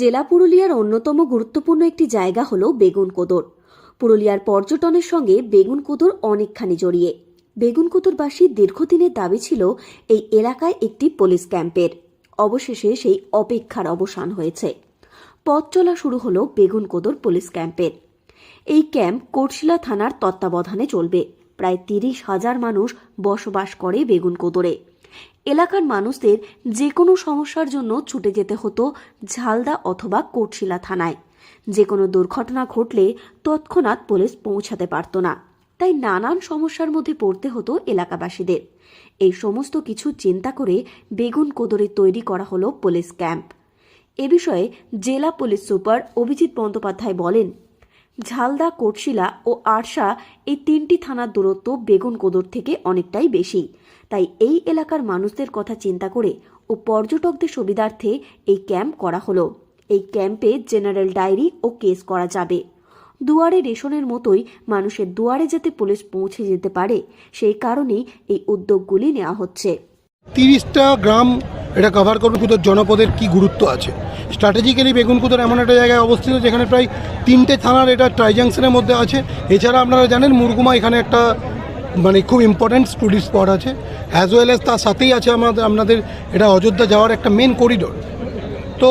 জেলা পুরুলিয়ার অন্যতম গুরুত্বপূর্ণ একটি জায়গা হল বেগুনকোদর পুরুলিয়ার পর্যটনের সঙ্গে বেগুনকোদর অনেকখানি জড়িয়ে। বেগুনকোদরবাসীর দীর্ঘদিনের দাবি ছিল এই এলাকায় একটি পুলিশ ক্যাম্পের। অবশেষে সেই অপেক্ষার অবসান হয়েছে। পথ চলা শুরু হলো বেগুনকোদর পুলিশ ক্যাম্পের। এই ক্যাম্প কোটশিলা থানার তত্ত্বাবধানে চলবে। প্রায় তিরিশ হাজার মানুষ বসবাস করে বেগুনকোদরে এলাকার মানুষদের যে কোনো সমস্যার জন্য ছুটে যেতে হতো ঝালদা অথবা কোটশিলা থানায়। যে কোনো দুর্ঘটনা ঘটলে তৎক্ষণাৎ পুলিশ পৌঁছাতে পারত না। তাই নানান সমস্যার মধ্যে পড়তে হতো এলাকাবাসীদের। এই সমস্ত কিছু চিন্তা করে বেগুন কোদরে তৈরি করা হলো পুলিশ ক্যাম্প। এ বিষয়ে জেলা পুলিশ সুপার অভিজিৎ বন্দ্যোপাধ্যায় বলেন ঝালদা, কোটশিলা ও আরশা এই তিনটি থানার দূরত্ব বেগুন কোদর থেকে অনেকটাই বেশি। তাই এই এলাকার মানুষদের কথা চিন্তা করে ও পর্যটকদের সুবিধার্থে এই ক্যাম্প করা হলো। এই ক্যাম্পে জেনারেল ডায়েরি ও কেস করা যাবে। দুয়ারে রেশনের মতোই মানুষের দুয়ারে যাতে পুলিশ পৌঁছে যেতে পারে, সেই কারণেই এই উদ্যোগগুলি নেওয়া হচ্ছে। তিরিশটা গ্রাম এটা কভার কুদর জনপদের কি গুরুত্ব আছে? স্ট্র্যাটেজিক্যালি বেগুনকুদর এমন একটা জায়গায় অবস্থিত যেখানে প্রায় তিনটে থানার এটা ট্রাইজাংশনের মধ্যে আছে। এছাড়া আপনারা জানেন মুরগুমা এখানে একটা মানে খুব ইম্পর্ট্যান্ট টুরিস্ট স্পট আছে। অ্যাজ ওয়েল অ্যাজ তার সাথেই আছে আমাদের, আপনাদের এটা অযোধ্যা যাওয়ার একটা মেন করিডোর তো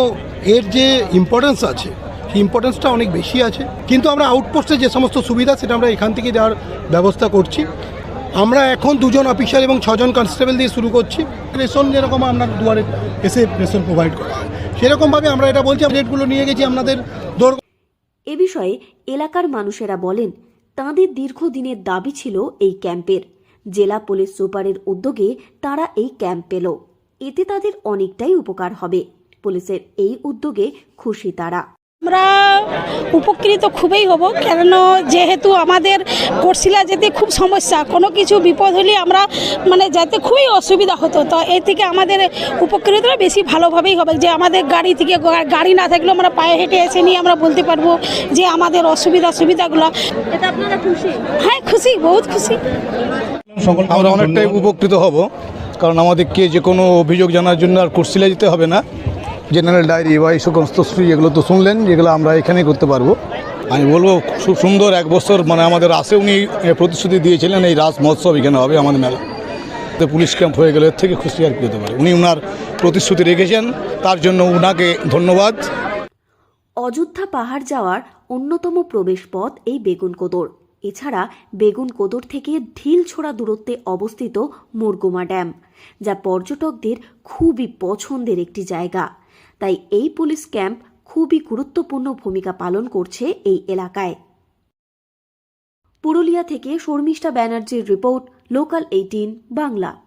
এর যে ইম্পর্টেন্স আছে, সেই ইম্পর্টেন্সটা অনেক বেশি আছে। কিন্তু আমরা আউটপোস্টে যে সমস্ত সুবিধা, সেটা আমরা এখান থেকে দেওয়ার ব্যবস্থা করছি। আমরা এখন দুজন অফিসার এবং ছজন কনস্টেবল দিয়ে শুরু করছি। রেশন যেরকম আপনার দুয়ারে এসে রেশন প্রোভাইড করা হয়, সেরকমভাবে আমরা এটা বলছি আপডেটগুলো নিয়ে গেছি আপনাদের দৌড় এ বিষয়ে এলাকার মানুষেরা বলেন, তাঁদের দীর্ঘদিনের দাবি ছিল এই ক্যাম্পের। জেলা পুলিশ সুপারের উদ্যোগে তারা এই ক্যাম্প পেল। এতে তাদের অনেকটাই উপকার হবে। পুলিশের এই উদ্যোগে খুশি তারা। আমরা উপকৃত খুবই হব। কেন যেহেতু আমাদের কোর্সিলা যেতে খুব সমস্যা কোনো কিছু বিপদ হলে আমরা মানে যাতে খুবই অসুবিধা হতো। তো এর থেকে আমাদের উপকৃতরা বেশি ভালোভাবেই হবে। যে আমাদের গাড়ি থেকে গাড়ি না থাকলেও আমরা পায়ে হেঁটে এসে নিয়ে আমরা বলতে পারব যে আমাদের অসুবিধা সুবিধাগুলো। এটা আপনারা খুশি? হ্যাঁ খুশি বহুত খুশি। আমরা অনেকটাই উপকৃত হব। কারণ আমাদেরকে যে কোনো অভিযোগ জানার জন্য আর কোর্সিলা যেতে হবে না। জেনারেল ডায়েরি বা এই সমস্ত এগুলো তো শুনলেন যেগুলো আমরা এখানেই করতে পারব। আমি বলব খুব সুন্দর এক বছর মানে আমাদের রাসে উনি প্রতিশ্রুতি দিয়েছিলেন এই রাস মহোৎসব এখানে হবে আমাদের মেলা। তো পুলিশ ক্যাম্প হয়ে গেলে এর থেকে খুশি আর কি হতে পারে। উনি ওনার প্রতিশ্রুতি রেখেছেন তার জন্য ওনাকে ধন্যবাদ। অযোধ্যা পাহাড় যাওয়ার অন্যতম প্রবেশপথ এই বেগুনকোদর এছাড়া বেগুনকোদর থেকে ঢিল ছোড়া দূরত্বে অবস্থিত মুরগুমা ড্যাম যা পর্যটকদের খুবই পছন্দের একটি জায়গা। তাই এই পুলিশ ক্যাম্প খুবই গুরুত্বপূর্ণ ভূমিকা পালন করছে এই এলাকায়। পুরুলিয়া থেকে শর্মিষ্ঠা ব্যানার্জির রিপোর্ট লোকাল এইটিন বাংলা